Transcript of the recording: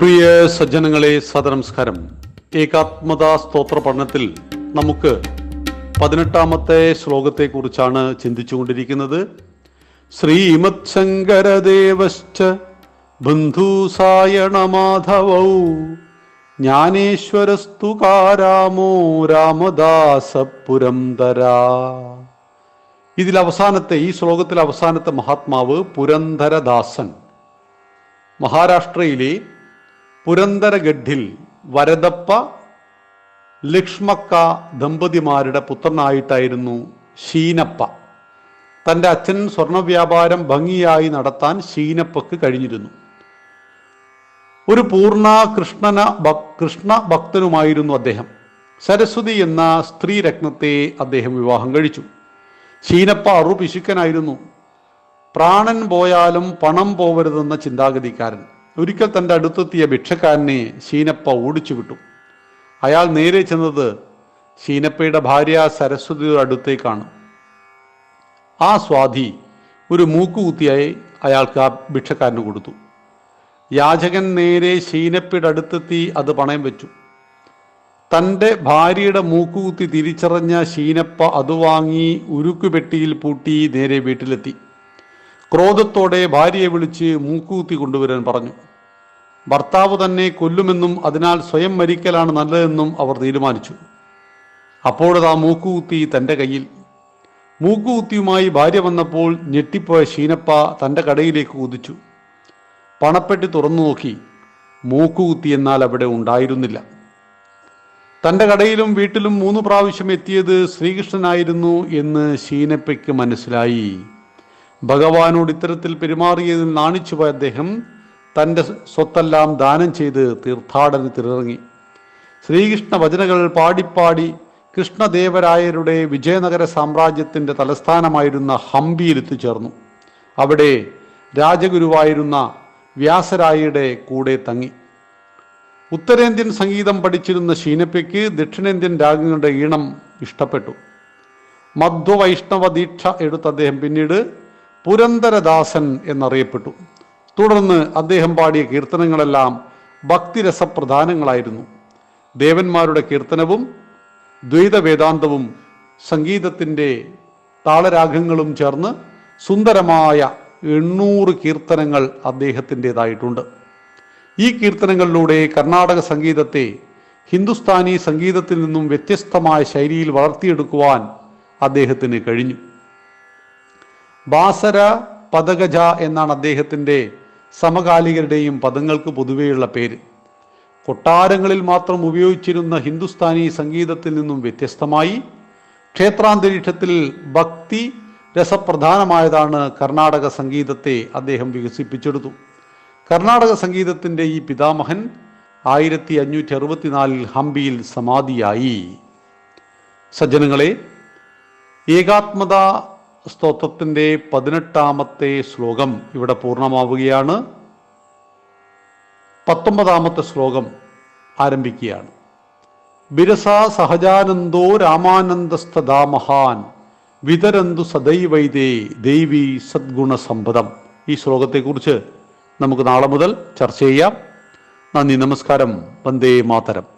പ്രിയ സജ്ജനങ്ങളെ സദനമസ്കാരം. ഏകാത്മതാ സ്തോത്ര പഠനത്തിൽ നമുക്ക് പതിനെട്ടാമത്തെ ശ്ലോകത്തെക്കുറിച്ചാണ് ചിന്തിച്ചുകൊണ്ടിരിക്കുന്നത്. ശ്രീമത് ശങ്കരദേവശ്ച ബന്ധുസായണമാധവൗ ജ്ഞാനേശ്വരസ്തു കാരാമോ രാമദാസപുരന്തരാ ഇതിൽ അവസാനത്തെ ഈ ശ്ലോകത്തിലെ അവസാനത്തെ മഹാത്മാവ് പുരന്തരദാസൻ മഹാരാഷ്ട്രയിലെ പുരന്തരഗഡിൽ വരദപ്പ ലക്ഷ്മക്ക ദമ്പതിമാരുടെ പുത്രനായിട്ടായിരുന്നു ശീനപ്പ തന്റെ അച്ഛൻ സ്വർണ വ്യാപാരം ഭംഗിയായി നടത്താൻ ശീനപ്പക്ക് കഴിഞ്ഞിരുന്നു. ഒരു പൂർണ കൃഷ്ണന കൃഷ്ണ ഭക്തനുമായിരുന്നു അദ്ദേഹം. സരസ്വതി എന്ന സ്ത്രീ രത്നത്തെ അദ്ദേഹം വിവാഹം കഴിച്ചു. ശീനപ്പ അറു പിശുക്കനായിരുന്നു പ്രാണൻ പോയാലും പണം പോവരുതെന്ന ചിന്താഗതിക്കാരൻ. ഒരിക്കൽ തന്റെ അടുത്തെത്തിയ ഭിക്ഷക്കാരനെ ശീനപ്പ ഓടിച്ചു വിട്ടു. അയാൾ നേരെ ചെന്നത് ശീനപ്പയുടെ ഭാര്യ സരസ്വതിയുടെ അടുത്തേക്കാണ്. ആ സ്വാധി ഒരു മൂക്കുകുത്തിയായി അയാൾക്ക് ആ ഭിക്ഷക്കാരന് കൊടുത്തു. യാചകൻ നേരെ ശീനപ്പയുടെ അടുത്തെത്തി അത് പണയം വെച്ചു. തന്റെ ഭാര്യയുടെ മൂക്കുകുത്തി തിരിച്ചറിഞ്ഞ ശീനപ്പ അത് വാങ്ങി ഉരുക്കുപെട്ടിയിൽ പൂട്ടി നേരെ വീട്ടിലെത്തി. ക്രോധത്തോടെ ഭാര്യയെ വിളിച്ച് മൂക്കുകുത്തി കൊണ്ടുവരാൻ പറഞ്ഞു. ഭർത്താവ് തന്നെ കൊല്ലുമെന്നും അതിനാൽ സ്വയം മരിക്കലാണ് നല്ലതെന്നും അവർ തീരുമാനിച്ചു. അപ്പോഴതാ മൂക്കുകുത്തി തന്റെ കയ്യിൽ. മൂക്കുകുത്തിയുമായി ഭാര്യ വന്നപ്പോൾ ഞെട്ടിപ്പോയ ശീനപ്പ തന്റെ കടയിലേക്ക് കുതിച്ചു. പണപ്പെട്ടി തുറന്നു നോക്കി. മൂക്കുകുത്തി എന്നാൽ അവിടെ ഉണ്ടായിരുന്നില്ല. തന്റെ കടയിലും വീട്ടിലും മൂന്ന് പ്രാവശ്യം എത്തിയത് ശ്രീകൃഷ്ണനായിരുന്നു എന്ന് ശീനപ്പയ്ക്ക് മനസ്സിലായി. ഭഗവാനോട് ഇത്തരത്തിൽ പെരുമാറിയതിൽ നാണിച്ചുപോയ അദ്ദേഹം തന്റെ സ്വത്തെല്ലാം ദാനം ചെയ്ത് തീർത്ഥാടനത്തിലിറങ്ങി ശ്രീകൃഷ്ണ വചനകൾ പാടിപ്പാടി കൃഷ്ണദേവരായരുടെ വിജയനഗര സാമ്രാജ്യത്തിന്റെ തലസ്ഥാനമായിരുന്ന ഹംപിയിൽ എത്തിച്ചേർന്നു അവിടെ രാജഗുരുവായിരുന്ന വ്യാസരായയുടെ കൂടെ തങ്ങി. ഉത്തരേന്ത്യൻ സംഗീതം പഠിച്ചിരുന്ന ഷീനപ്പയ്ക്ക് ദക്ഷിണേന്ത്യൻ രാഗങ്ങളുടെ ഈണം ഇഷ്ടപ്പെട്ടു. മധ്വവൈഷ്ണവ ദീക്ഷ എടുത്ത അദ്ദേഹം പിന്നീട് പുരന്തരദാസൻ എന്നറിയപ്പെട്ടു. തുടർന്ന് അദ്ദേഹം പാടിയ കീർത്തനങ്ങളെല്ലാം ഭക്തിരസപ്രധാനങ്ങളായിരുന്നു. ദേവന്മാരുടെ കീർത്തനവും ദ്വൈത വേദാന്തവും സംഗീതത്തിന്റെ താളരാഗങ്ങളും ചേർന്ന് സുന്ദരമായ എണ്ണൂറ് കീർത്തനങ്ങൾ അദ്ദേഹത്തിന്റെതായിട്ടുണ്ട്. ഈ കീർത്തനങ്ങളിലൂടെ കർണാടക സംഗീതത്തെ ഹിന്ദുസ്ഥാനി സംഗീതത്തിൽ നിന്നും വ്യത്യസ്തമായ ശൈലിയിൽ വളർത്തിയെടുക്കുവാൻ അദ്ദേഹത്തിന് കഴിഞ്ഞു. ബാസര പദഗജ എന്നാണ് അദ്ദേഹത്തിന്റെ സമകാലികരുടെയും പദങ്ങൾക്ക് പൊതുവെയുള്ള പേര്. കൊട്ടാരങ്ങളിൽ മാത്രം ഉപയോഗിച്ചിരുന്ന ഹിന്ദുസ്ഥാനി സംഗീതത്തിൽ നിന്നും വ്യത്യസ്തമായി ക്ഷേത്രാന്തരീക്ഷത്തിൽ ഭക്തി രസപ്രധാനമായതാണ് കർണാടക സംഗീതത്തെ അദ്ദേഹം വികസിപ്പിച്ചെടുത്തു. കർണാടക സംഗീതത്തിന്റെ ഈ പിതാമഹൻ ആയിരത്തി അഞ്ഞൂറ്റി അറുപത്തിനാലിൽ ഹംപിയിൽ സമാധിയായി. സജ്ജനങ്ങളെ ഏകാത്മത സ്തോത്രത്തിന്റെ പതിനെട്ടാമത്തെ ശ്ലോകം ഇവിടെ പൂർണമാവുകയാണ്. പത്തൊമ്പതാമത്തെ ശ്ലോകം ആരംഭിക്കുകയാണ്. ബിരസ സഹജാനന്ദോ രാമാനന്ദസ്തദാ മഹാൻ വിതരന്തു സദൈവൈതേ ദേവി സദ്ഗുണ സമ്പദം ഈ ശ്ലോകത്തെക്കുറിച്ച് നമുക്ക് നാളെ മുതൽ ചർച്ച ചെയ്യാം. നന്ദി നമസ്കാരം. വന്ദേ മാതരം.